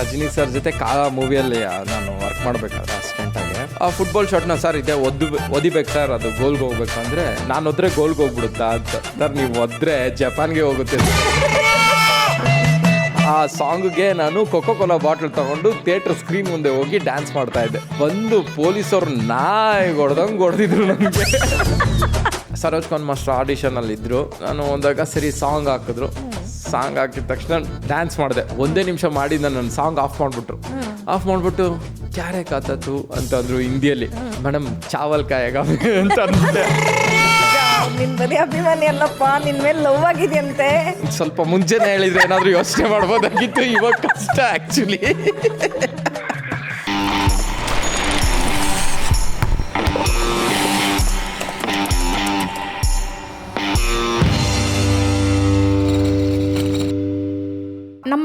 Rajani sir ಜೊತೆ ಕಾಲ ಮೂವಿಯಲ್ಲಿ ನಾನು ವರ್ಕ್ ಮಾಡಬೇಕಾದ್ರೆ ಅಸಿಸ್ಟೆಂಟಾಗಿ ಆ ಫುಟ್ಬಾಲ್ ಶಾಟ್ನ ಸರ್ ಇದೆ, ಒದ್ದು, ಒದಿಬೇಕು ಸರ್ ಅದು ಗೋಲ್ಗೆ ಹೋಗ್ಬೇಕು ಅಂದರೆ, ನಾನು ಒದ್ರೆ ಗೋಲ್ಗೆ ಹೋಗ್ಬಿಡುತ್ತಾ ಅಂತ. ಸರ್ ನೀವು ಒದ್ರೆ ಜಪಾನ್ಗೆ ಹೋಗುತ್ತೆ ಆ ಸಾಂಗ್ಗೆ ನಾನು ಕೊಕೋ ಕೋಲಾ ಬಾಟಲ್ ತಗೊಂಡು ಥಿಯೇಟರ್ ಸ್ಕ್ರೀನ್ ಮುಂದೆ ಹೋಗಿ ಡ್ಯಾನ್ಸ್ ಮಾಡ್ತಾ ಇದ್ದೆ. ಬಂದು ಪೊಲೀಸರು ನಾಯಿ ಹೊಡೆದಂಗೆ ಹೊಡೆದಿದ್ರು ನನಗೆ ಸರೋಜ್ ಖಾನ್ ಮಾಸ್ಟರ್ ಆಡಿಷನಲ್ಲಿ ಇದ್ರು ನಾನು ಒಂದಾಗ ಸರಿ ಸಾಂಗ್ ಹಾಕಿದ್ರು. ಸಾಂಗ್ ಹಾಕಿದ ತಕ್ಷಣ ಡ್ಯಾನ್ಸ್ ಮಾಡಿದೆ. ಒಂದೇ ನಿಮಿಷ ಮಾಡಿ ನನ್ನ ಸಾಂಗ್ ಆಫ್ ಮಾಡಿಬಿಟ್ರು. ಆಫ್ ಮಾಡಿಬಿಟ್ಟು ಕ್ಯಾರೆ ಕಾತತ್ತು ಅಂತಂದ್ರು ಹಿಂದಿಯಲ್ಲಿ. ಮೇಡಮ್ ಚಾವಲ್ ಕಾಯಗ ಅಂತ ಅಂದ್ಬಿಟ್ಟೆ. ನಿನ್ ಅಭಿಮಾನಿ ಅಲ್ಲಪ್ಪ ನಿನ್ ಮೇಲೆ ಲವ್ ಆಗಿದೆಯಂತೆ. ಸ್ವಲ್ಪ ಮುಂಚೆನೆ ಹೇಳಿದ್ರೆ ಏನಾದರೂ ಯೋಚನೆ ಮಾಡ್ಬೋದಾಗಿತ್ತು ಇವಾಗ ಕಷ್ಟ ಆ್ಯಕ್ಚುಲಿ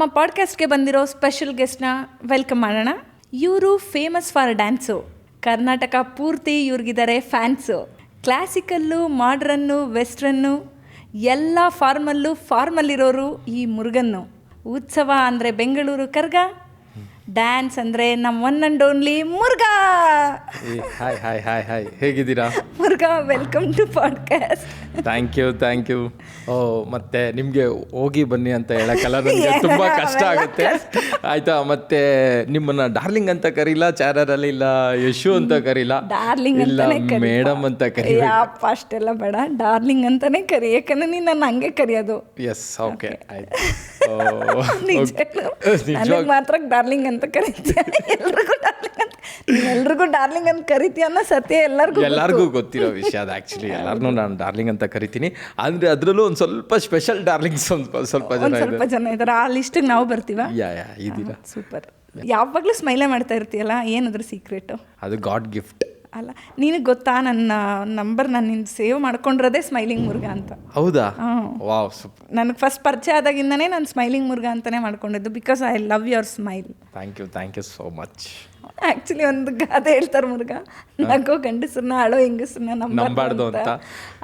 ಪಾಡ್ಕಾಸ್ಟ್ಗೆ ಬಂದಿರೋ ಸ್ಪೆಷಲ್ ಗೆಸ್ಟ್ನ ವೆಲ್ಕಮ್ ಮಾಡೋಣ. ಇವರು ಫೇಮಸ್ ಫಾರ್ ಡ್ಯಾನ್ಸು ಕರ್ನಾಟಕ ಪೂರ್ತಿ ಇವ್ರಿಗಿದ್ದಾರೆ ಫ್ಯಾನ್ಸು ಕ್ಲಾಸಿಕಲ್ಲು ಮಾಡ್ರನ್ನು ವೆಸ್ಟ್ರನ್ನು ಎಲ್ಲ ಫಾರ್ಮಲ್ಲೂ ಫಾರ್ಮಲ್ಲಿರೋರು ಈ ಮುರುಗನ್ನು. ಉತ್ಸವ ಅಂದರೆ ಬೆಂಗಳೂರು ಕರ್ಗ ಡ್ಯಾನ್ಸ್ ಅಂದರೆ ನಮ್ಮ one and only Muruga hi hi hi hi ಹೇಗಿದ್ದೀರಾ? Muruga welcome to podcast thank you thank you ಓ ಮತ್ತೆ ನಿಮಗೆ ಹೋಗಿ ಬನ್ನಿ ಅಂತ ಹೇಳಕ್ಕಲ್ಲ ನನಗೆ ತುಂಬ ಕಷ್ಟ ಆಗುತ್ತೆ. ಆಯ್ತಾ ಮತ್ತೆ ನಿಮ್ಮನ್ನ ಡಾರ್ಲಿಂಗ್ ಅಂತ ಕರೀಲ ಚಾರರಲ್ಲಿ ಇಲ್ಲ ಯಶು ಅಂತ ಕರೀಲ? ಡಾರ್ಲಿಂಗ್ ಇಲ್ಲ ಮೇಡಮ್ ಅಂತ ಕರಿ ಅಷ್ಟೆಲ್ಲ ಬೇಡ. ಡಾರ್ಲಿಂಗ್ ಅಂತಾನೆ ಕರಿ ಯಾಕಂದ್ರೆ ನೀನು ನನ್ನ ಹಂಗೆ ಕರೆಯೋದು. ಎಸ್ ಓಕೆ ಆಯ್ತು. ಮಾತ್ರ ಡಾರ್ಲಿಂಗ್ ಅಂತ ಕರಿತೀಯ? ಎಲ್ರಿಗೂ ಡಾರ್ಲಿಂಗ್ ಅಂತ. ಎಲ್ರಿಗೂ ಡಾರ್ಲಿಂಗ್ ಅಂತ ಕರಿತೀಯ ಅನ್ನೋ ಸತ್ಯ ಎಲ್ಲರಿಗೂ ಎಲ್ಲರಿಗೂ ಗೊತ್ತಿರೋ ವಿಷಯ ಅದು ಆ್ಯಕ್ಚುಲಿ ಎಲ್ಲರನ್ನೂ ನಾನು ಡಾರ್ಲಿಂಗ್ ಅಂತ ಕರಿತೀನಿ. ಅಂದರೆ ಅದರಲ್ಲೂ ಒಂದು ಸ್ವಲ್ಪ ಸ್ಪೆಷಲ್ ಡಾರ್ಲಿಂಗ್ ಸ್ವಲ್ಪ ಸ್ವಲ್ಪ ಜನ ಸ್ವಲ್ಪ ಜನ ಇದ್ದಾರೆ. ಆ ಲಿಸ್ಟಿಗೆ ನಾವು ಬರ್ತೀವ? ಯಾ ಯಾ ಇದ್ದೀರಾ? ಸೂಪರ್ ಯಾವಾಗಲೂ ಸ್ಮೈಲೇ ಮಾಡ್ತಾ ಇರ್ತೀಯಲ್ಲ? ಏನದ್ರ ಸೀಕ್ರೆಟು ಅದು ಗಾಡ್ ಗಿಫ್ಟ್ ಅಲ್ಲ ನಿನಗೆ ಗೊತ್ತಾ ನನ್ನ ನಂಬರ್ ನಾನು ನಿನ್ನ ಸೇವ್ ಮಾಡ್ಕೊಂಡಿರೋದೇ ಸ್ಮೈಲಿಂಗ್ ಮುರ್ಗ ಅಂತ. ಹೌದಾ? ವಾವ್ ಸೂಪರ್ ನನಗೆ ಫಸ್ಟ್ ಪರಿಚಯ ಆದಾಗಿಂದನೇ ನಾನು ಸ್ಮೈಲಿಂಗ್ ಮುರ್ಗ ಅಂತಲೇ ಮಾಡ್ಕೊಂಡಿದ್ದು because I love your smile thank you thank you so much actually ಒಂದು ಗಾದೆ ಹೇಳ್ತಾರೆ ಮುರುಗ ನಗೋ ಗಂಡಸ್ರನ್ನ ಅಳೋ ಹೆಂಗಸ್ರನ್ನ ನಂಬಾರ್ದು ಅಂತ. ಅಂತ.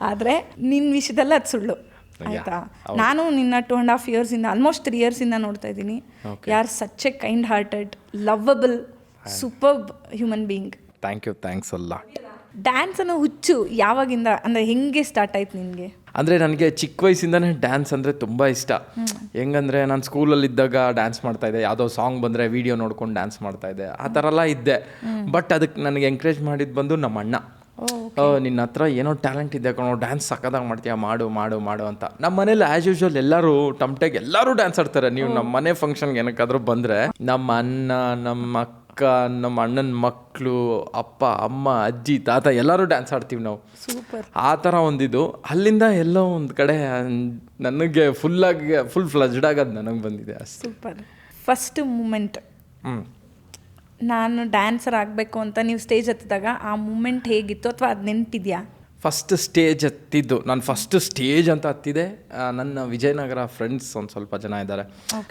ಆದರೆ ನಿನ್ನ ವಿಷಯದಲ್ಲಿ ಅದು ಸುಳ್ಳು. ಆಯ್ತಾ? ನಾನು ನಿನ್ನ ಟೂ ಆ್ಯಂಡ್ ಹಾಫ್ ಇಯರ್ಸಿಂದ ಆಲ್ಮೋಸ್ಟ್ ತ್ರೀ ಇಯರ್ಸಿಂದ ನೋಡ್ತಾ ಇದ್ದೀನಿ. ಯಾರ್ such a kind hearted lovable superb human being thank you thanks ಅಲ್ಲ ಡ್ಯಾನ್ಸ್ ಅನ್ನೋ ಹುಚ್ಚು ಯಾವಾಗಿಂದ ಅಂದರೆ ಹೆಂಗೆ ಸ್ಟಾರ್ಟ್ ಆಯ್ತು ನಿನಗೆ? ಅಂದರೆ ನನಗೆ ಚಿಕ್ಕ ವಯಸ್ಸಿಂದನೇ ಡ್ಯಾನ್ಸ್ ಅಂದರೆ ತುಂಬ ಇಷ್ಟ. ಹೆಂಗಂದರೆ ನಾನು ಸ್ಕೂಲಲ್ಲಿದ್ದಾಗ ಡ್ಯಾನ್ಸ್ ಮಾಡ್ತಾ ಇದ್ದೆ. ಯಾವುದೋ ಸಾಂಗ್ ಬಂದರೆ ವೀಡಿಯೋ ನೋಡ್ಕೊಂಡು ಡ್ಯಾನ್ಸ್ ಮಾಡ್ತಾ ಇದ್ದೆ. ಆ ಥರ ಎಲ್ಲ ಇದ್ದೆ. ಬಟ್ ಅದಕ್ಕೆ ನನಗೆ ಎಂಕರೇಜ್ ಮಾಡಿದ್ದು ಬಂದು ನಮ್ಮ ಅಣ್ಣ ನಿನ್ನ ಹತ್ರ ಏನೋ ಟ್ಯಾಲೆಂಟ್ ಇದೆ ಕಣೋ ಡ್ಯಾನ್ಸ್ ಸಕ್ಕದಾಗ ಮಾಡ್ತೀಯ? ಮಾಡು ಮಾಡು ಮಾಡು ಅಂತ. ನಮ್ಮ ಮನೇಲಿ ಆ್ಯಸ್ ಯೂಶ್ವಲ್ ಎಲ್ಲರೂ ಟಮ್ಟೆಗೆ ಎಲ್ಲರೂ ಡ್ಯಾನ್ಸ್ ಆಡ್ತಾರೆ. ನೀವು ನಮ್ಮ ಮನೆ ಫಂಕ್ಷನ್ಗೆ ಏನಕ್ಕಾದ್ರೂ ಬಂದರೆ ನಮ್ಮ ಅಣ್ಣ ನಮ್ಮ ಅಕ್ಕ ನಮ್ಮ ಅಣ್ಣನ ಮಕ್ಕಳು ಅಪ್ಪ ಅಮ್ಮ ಅಜ್ಜಿ ತಾತ ಎಲ್ಲರೂ ಡ್ಯಾನ್ಸ್ ಆಡ್ತೀವಿ ನಾವು. ಸೂಪರ್ ಆ ಥರ ಒಂದಿದು. ಅಲ್ಲಿಂದ ಎಲ್ಲೋ ಒಂದು ಕಡೆ ನನಗೆ ಫುಲ್ಲಾಗಿ ಫುಲ್ ಫ್ಲಜ್ಡ್ ಆಗೋದು ನನಗೆ ಬಂದಿದೆ ಅಷ್ಟು. ಸೂಪರ್ ಫಸ್ಟ್ ಮೂಮೆಂಟ್ ಹ್ಞೂ ನಾನು ಡ್ಯಾನ್ಸರ್ ಆಗಬೇಕು ಅಂತ ನೀವು ಸ್ಟೇಜ್ ಹತ್ತಿದಾಗ ಆ ಮೂಮೆಂಟ್ ಹೇಗಿತ್ತು ಅಥವಾ ಅದು ನೆನಪಿದೆಯಾ? ಫಸ್ಟ್ ಸ್ಟೇಜ್ ಹತ್ತಿದ್ದು. ನಾನು ಫಸ್ಟ್ ಸ್ಟೇಜ್ ಅಂತ ಹತ್ತಿದೆ. ಆ, ನನ್ನ ವಿಜಯನಗರ ಫ್ರೆಂಡ್ಸ್ ಒಂದು ಸ್ವಲ್ಪ ಜನ ಇದ್ದಾರೆ.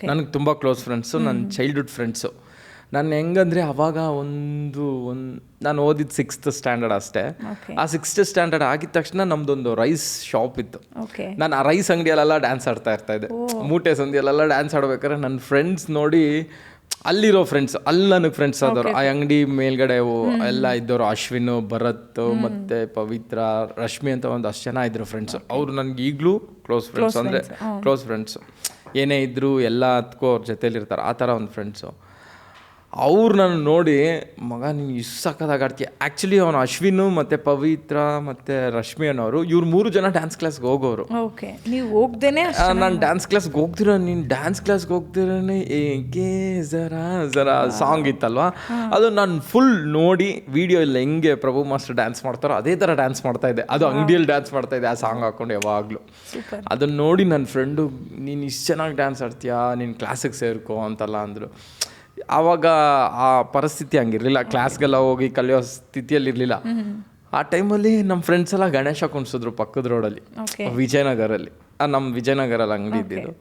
ನನಗೆ ತುಂಬ ಕ್ಲೋಸ್ ಫ್ರೆಂಡ್ಸು ನನ್ನ ಚೈಲ್ಡ್ಹುಡ್ ಫ್ರೆಂಡ್ಸು ನಾನು ಹೆಂಗಂದ್ರೆ ಅವಾಗ ಒಂದು ಒಂದು ನಾನು ಓದಿದ್ದು ಸಿಕ್ಸ್ತ್ ಸ್ಟ್ಯಾಂಡರ್ಡ್ ಅಷ್ಟೇ. ಆ ಸಿಕ್ಸ್ತ್ ಸ್ಟ್ಯಾಂಡರ್ಡ್ ಆಗಿದ ತಕ್ಷಣ ನಮ್ಮದೊಂದು ರೈಸ್ ಶಾಪ್ ಇತ್ತು. ನಾನು ಆ ರೈಸ್ ಅಂಗಡಿಯಲ್ಲೆಲ್ಲ ಡ್ಯಾನ್ಸ್ ಆಡ್ತಾ ಇರ್ತಾ ಇದ್ದೆ. ಮೂಟೆ ಸಂದಿಯಲ್ಲೆಲ್ಲ ಡ್ಯಾನ್ಸ್ ಆಡ್ಬೇಕಾದ್ರೆ ನನ್ನ ಫ್ರೆಂಡ್ಸ್ ನೋಡಿ ಅಲ್ಲಿರೋ ಫ್ರೆಂಡ್ಸ್ ಅಲ್ಲಿ ನನಗೆ ಫ್ರೆಂಡ್ಸ್ ಆದವರು. ಆ ಅಂಗಡಿ ಮೇಲ್ಗಡೆ ಎಲ್ಲ ಇದ್ದವರು ಅಶ್ವಿನ್ ಭರತ್ ಮತ್ತೆ ಪವಿತ್ರ ರಶ್ಮಿ ಅಂತ ಒಂದು ಅಷ್ಟು ಜನ ಇದ್ರು ಫ್ರೆಂಡ್ಸ್ ಅವ್ರು ನನಗೆ ಈಗಲೂ ಕ್ಲೋಸ್ ಫ್ರೆಂಡ್ಸ್ ಅಂದರೆ ಕ್ಲೋಸ್ ಫ್ರೆಂಡ್ಸ್ ಏನೇ ಇದ್ರು ಎಲ್ಲ ಹತ್ಕೋ ಅವ್ರ ಜೊತೇಲಿ ಇರ್ತಾರೆ ಆ ಥರ ಒಂದು ಫ್ರೆಂಡ್ಸು ಅವ್ರು ನಾನು ನೋಡಿ ಮಗ ನೀನು ಇಷ್ಟು ಸಕ್ಕದಾಗ ಆಡ್ತೀಯ. ಆ್ಯಕ್ಚುಲಿ ಅವನು ಅಶ್ವಿನು ಮತ್ತು ಪವಿತ್ರ ಮತ್ತು ರಶ್ಮಿ ಅನ್ನೋರು ಇವ್ರು ಮೂರು ಜನ ಡ್ಯಾನ್ಸ್ ಕ್ಲಾಸ್ಗೆ ಹೋಗೋರು. ಓಕೆ ನೀವು ಹೋಗ್ದೇನೆ ನಾನು ಡ್ಯಾನ್ಸ್ ಕ್ಲಾಸ್ಗೆ ಹೋಗ್ತಿರೋ ನೀನು ಡ್ಯಾನ್ಸ್ ಕ್ಲಾಸ್ಗೆ ಹೋಗ್ತಿರೋನೆ ಏಕೆ ಜರಾ ಜರಾ ಸಾಂಗ್ ಇತ್ತಲ್ವಾ? ಅದು ನಾನು ಫುಲ್ ನೋಡಿ ವಿಡಿಯೋ ಇಲ್ಲ ಹೆಂಗೆ ಪ್ರಭು ಮಾಸ್ಟರ್ ಡ್ಯಾನ್ಸ್ ಮಾಡ್ತಾರೋ ಅದೇ ಥರ ಡ್ಯಾನ್ಸ್ ಮಾಡ್ತಾ ಇದ್ದೆ. ಅದು ಅಂಗಡಿಯಲ್ಲಿ ಡ್ಯಾನ್ಸ್ ಮಾಡ್ತಾ ಇದ್ದೆ ಆ ಸಾಂಗ್ ಹಾಕೊಂಡು ಯಾವಾಗಲೂ. ಅದನ್ನು ನೋಡಿ ನನ್ನ ಫ್ರೆಂಡು ನೀನು ಇಷ್ಟು ಚೆನ್ನಾಗಿ ಡ್ಯಾನ್ಸ್ ಆಡ್ತೀಯಾ? ನೀನು ಕ್ಲಾಸಿಗೆ ಸೇರ್ಕೋ ಅಂತಲ್ಲ ಅಂದರು. ಆವಾಗ ಆ ಪರಿಸ್ಥಿತಿ ಹಂಗಿರಲಿಲ್ಲ. ಕ್ಲಾಸ್ಗೆಲ್ಲ ಹೋಗಿ ಕಲಿಯೋ ಸ್ಥಿತಿಯಲ್ಲಿರಲಿಲ್ಲ. ಆ ಟೈಮಲ್ಲಿ ನಮ್ಮ ಫ್ರೆಂಡ್ಸ್ ಎಲ್ಲ ಗಣೇಶ ಕುಣಿಸಿದ್ರು ಪಕ್ಕದ ರೋಡಲ್ಲಿ ವಿಜಯನಗರಲ್ಲಿ. ನಮ್ಮ ವಿಜಯನಗರಲ್ಲಿ ಅಂಗಡಿ ಇದ್ದಿದ್ದು.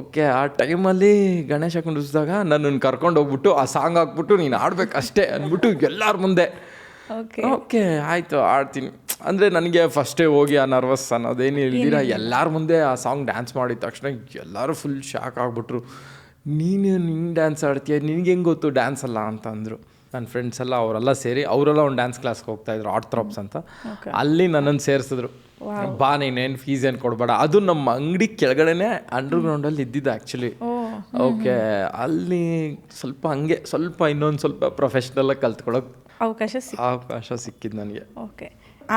ಓಕೆ ಆ ಟೈಮಲ್ಲಿ ಗಣೇಶ ಕುಂಡಿಸಿದಾಗ ನನ್ನನ್ನು ಕರ್ಕೊಂಡು ಹೋಗ್ಬಿಟ್ಟು ಆ ಸಾಂಗ್ ಹಾಕ್ಬಿಟ್ಟು ನೀನು ಆಡ್ಬೇಕು ಅಷ್ಟೇ ಅಂದ್ಬಿಟ್ಟು ಎಲ್ಲರ ಮುಂದೆ. ಓಕೆ ಓಕೆ ಆಯಿತು ಆಡ್ತೀನಿ ಅಂದರೆ ನನಗೆ ಫಸ್ಟೇ ಹೋಗಿ ಆ ನರ್ವಸ್ ಅನ್ನೋದೇನು ಇಲ್ದಿರ ಎಲ್ಲರ ಮುಂದೆ ಆ ಸಾಂಗ್ ಡ್ಯಾನ್ಸ್ ಮಾಡಿದ ತಕ್ಷಣ ಎಲ್ಲರೂ ಫುಲ್ ಶಾಕ್ ಆಗ್ಬಿಟ್ರು. ನೀನು ನಿಂಗೆ ಡ್ಯಾನ್ಸ್ ಆಡ್ತೀಯ ನಿನಗೆ ಹೆಂಗೆ ಗೊತ್ತು ಡ್ಯಾನ್ಸ್ ಅಲ್ಲ ಅಂತ ಅಂದರು ನನ್ನ ಫ್ರೆಂಡ್ಸ್ ಎಲ್ಲ ಅವರೆಲ್ಲ ಸೇರಿ ಅವರೆಲ್ಲ ಒಂದು ಡ್ಯಾನ್ಸ್ ಕ್ಲಾಸ್ಗೆ ಹೋಗ್ತಾ ಇದ್ರು ಆರ್ಟ್ ಥ್ರಾಪ್ಸ್ ಅಂತ ಅಲ್ಲಿ ನನ್ನನ್ನು ಸೇರಿಸಿದ್ರು. ಬಾ ನೀನೇನು ಫೀಸ್ ಏನು ಕೊಡಬೇಡ. ಅದು ನಮ್ಮ ಅಂಗಡಿ ಕೆಳಗಡೆನೆ ಅಂಡರ್ಗ್ರೌಂಡಲ್ಲಿ ಇದ್ದಿದ್ದು ಆ್ಯಕ್ಚುಲಿ ಓಕೆ ಅಲ್ಲಿ ಸ್ವಲ್ಪ ಹಂಗೆ ಸ್ವಲ್ಪ ಇನ್ನೊಂದು ಸ್ವಲ್ಪ ಪ್ರೊಫೆಷ್ನಲಾಗಿ ಕಲ್ತ್ಕೊಳ್ಳೋಕೆ ಅವಕಾಶ ಅವಕಾಶ ಸಿಕ್ಕಿದ್ದು ನನಗೆ. ಓಕೆ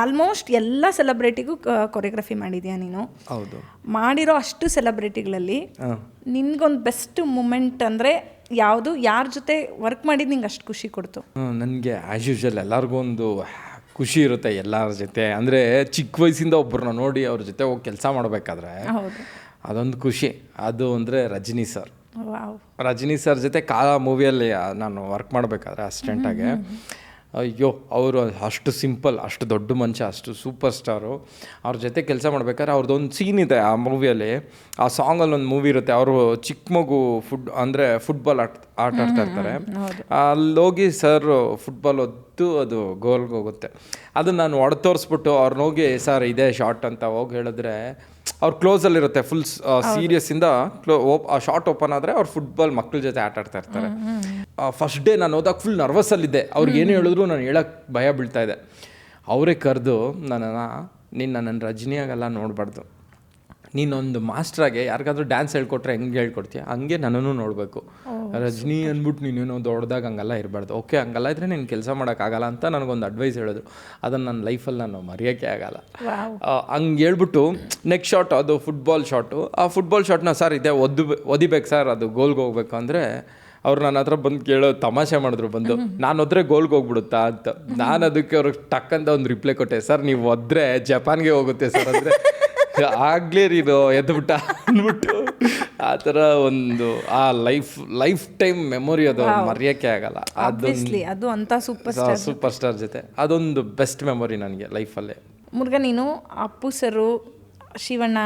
ಆಲ್ಮೋಸ್ಟ್ ಎಲ್ಲ ಸೆಲೆಬ್ರಿಟಿಗೂ ಕೊರಿಯೋಗ್ರಫಿ ಮಾಡಿದ್ಯಾ ನೀನು? ಹೌದು. ಮಾಡಿರೋ ಅಷ್ಟು ಸೆಲೆಬ್ರಿಟಿಗಳಲ್ಲಿ ನಿನ್ಗೊಂದು ಬೆಸ್ಟ್ ಮೂಮೆಂಟ್ ಅಂದರೆ ಯಾವುದು? ಯಾರ ಜೊತೆ ವರ್ಕ್ ಮಾಡಿದ್ದು ನಿಂಗೆ ಅಷ್ಟು ಖುಷಿ ಕೊಡ್ತು? ನನಗೆ ಆ್ಯಸ್ ಯೂಶಲ್ ಎಲ್ಲರಿಗೂ ಒಂದು ಖುಷಿ ಇರುತ್ತೆ ಎಲ್ಲರ ಜೊತೆ. ಅಂದರೆ ಚಿಕ್ಕ ವಯಸ್ಸಿಂದ ಒಬ್ಬರನ್ನ ನೋಡಿ ಅವ್ರ ಜೊತೆ ಹೋಗಿ ಕೆಲಸ ಮಾಡಬೇಕಾದ್ರೆ ಅದೊಂದು ಖುಷಿ. ಅದು ಅಂದರೆ ರಜನಿ ಸರ್. ರಜನಿ ಸರ್ ಜೊತೆ ಕಾಲ ಮೂವಿಯಲ್ಲಿ ನಾನು ವರ್ಕ್ ಮಾಡಬೇಕಾದ್ರೆ ಅಸಿಸ್ಟೆಂಟಾಗಿ ಅಯ್ಯೋ ಅವರು ಅಷ್ಟು ಸಿಂಪಲ್ ಅಷ್ಟು ದೊಡ್ಡ ಮನುಷ್ಯ ಅಷ್ಟು ಸೂಪರ್ ಸ್ಟಾರು. ಅವ್ರ ಜೊತೆ ಕೆಲಸ ಮಾಡ್ಬೇಕಾದ್ರೆ ಅವ್ರದ್ದೊಂದು ಸೀನ್ ಇದೆ ಆ ಮೂವಿಯಲ್ಲಿ ಆ ಸಾಂಗಲ್ಲಿ ಒಂದು ಮೂವಿ ಇರುತ್ತೆ. ಅವರು ಚಿಕ್ಕ ಮಗು ಫುಡ್ ಅಂದರೆ ಫುಟ್ಬಾಲ್ ಆಟ ಆಟ ಆಡ್ತಾ ಇರ್ತಾರೆ. ಅಲ್ಲೋಗಿ ಸರ್ ಫುಟ್ಬಾಲ್ ಒದ್ದು ಅದು ಗೋಲ್ಗೆ ಹೋಗುತ್ತೆ. ಅದನ್ನು ನಾನು ಒಡೆ ತೋರಿಸ್ಬಿಟ್ಟು ಅವ್ರನ್ನ ಹೋಗಿ ಸರ್ ಇದೇ ಶಾರ್ಟ್ ಅಂತ ಹೋಗಿ ಹೇಳಿದ್ರೆ ಅವ್ರು ಕ್ಲೋಸಲ್ಲಿರುತ್ತೆ ಫುಲ್ ಸೀರಿಯಸ್ಸಿಂದ ಕ್ಲೋ ಓಪ್ ಆ ಶಾರ್ಟ್ ಓಪನ್ ಆದರೆ ಅವ್ರು ಫುಟ್ಬಾಲ್ ಮಕ್ಕಳ ಜೊತೆ ಆಟ ಆಡ್ತಾ ಇರ್ತಾರೆ. ಫಸ್ಟ್ ಡೇ ನಾನು ಹೋದಾಗ ಫುಲ್ ನರ್ವಸಲ್ಲಿದ್ದೆ ಅವ್ರಿಗೆ ಏನು ಹೇಳಿದ್ರು ನಾನು ಹೇಳಕ್ಕೆ ಭಯ ಬೀಳ್ತಾ ಇದೆ. ಅವರೇ ಕರೆದು ನನ್ನನ್ನು ನೀನು ನನ್ನ ರಜನಿಯಾಗೆಲ್ಲ ನೋಡಬಾರ್ದು. ನೀನೊಂದು ಮಾಸ್ಟ್ರಾಗೆ ಯಾರಿಗಾದ್ರೂ ಡ್ಯಾನ್ಸ್ ಹೇಳ್ಕೊಟ್ರೆ ಹೆಂಗೆ ಹೇಳ್ಕೊಡ್ತೀಯ? ಹಂಗೆ ನನ್ನನ್ನು ನೋಡಬೇಕು. ರಜನಿ ಅಂದ್ಬಿಟ್ಟು ನೀನೇನೋ ದೊಡ್ಡದಾಗ ಹಂಗೆಲ್ಲ ಇರಬಾರ್ದು. ಓಕೆ ಹಂಗಲ್ಲ ಇದ್ರೆ ನೀನು ಕೆಲಸ ಮಾಡೋಕ್ಕಾಗಲ್ಲ ಅಂತ ನನಗೊಂದು ಅಡ್ವೈಸ್ ಹೇಳಿದ್ರು ಅದನ್ನು ನನ್ನ ಲೈಫಲ್ಲಿ ನಾನು ಮರೆಯೋಕ್ಕೆ ಆಗಲ್ಲ. ಹಂಗೆ ಹೇಳ್ಬಿಟ್ಟು ನೆಕ್ಸ್ಟ್ ಶಾಟ್ ಅದು ಫುಟ್ಬಾಲ್ ಶಾಟು ಆ ಫುಟ್ಬಾಲ್ ಶಾಟ್ನ ಸರ್ ಇದೆ ಒದ್ದು ಒದಿಬೇಕು ಸರ್ ಅದು ಗೋಲ್ಗೆ ಹೋಗ್ಬೇಕು ಅಂದರೆ ಅವ್ರು ನನ್ನ ಹತ್ರ ಬಂದು ಕೇಳೋ ತಮಾಷೆ ಮಾಡಿದ್ರು ಬಂದು. ನಾನು ಒದ್ರೆ ಗೋಲ್ಗೆ ಹೋಗ್ಬಿಡುತ್ತಾ ಅಂತ. ನಾನು ಅದಕ್ಕೆ ಅವ್ರಿಗೆ ಟಕ್ ಅಂತ ಒಂದು ರಿಪ್ಲೈ ಕೊಟ್ಟೆ ಸರ್ ನೀವು ಒದ್ರೆ ಜಪಾನ್ಗೆ ಹೋಗುತ್ತೆ ಸರ್ ಅಂದರೆ ಆಗ್ಲೇ ಎದ್ದು ಬಿಟ್ಟ. ಅಂದ್ಬಿಟ್ಟು ಆ ಥರ ಒಂದು ಆ ಲೈಫ್ ಲೈಫ್ ಟೈಮ್ ಮೆಮೊರಿ ಅದು ಮರೆಯಕ್ಕೆ ಆಗಲ್ಲ. ಅದು ಅದು ಅಂತ ಸೂಪರ್ ಸ್ಟಾರ್ ಸೂಪರ್ ಸ್ಟಾರ್ ಜೊತೆ. ಅದೊಂದು ಬೆಸ್ಟ್ ಮೆಮೊರಿ ನನಗೆ ಲೈಫಲ್ಲೇ. ಮುರುಘ ನೀನು Appu sir Shivanna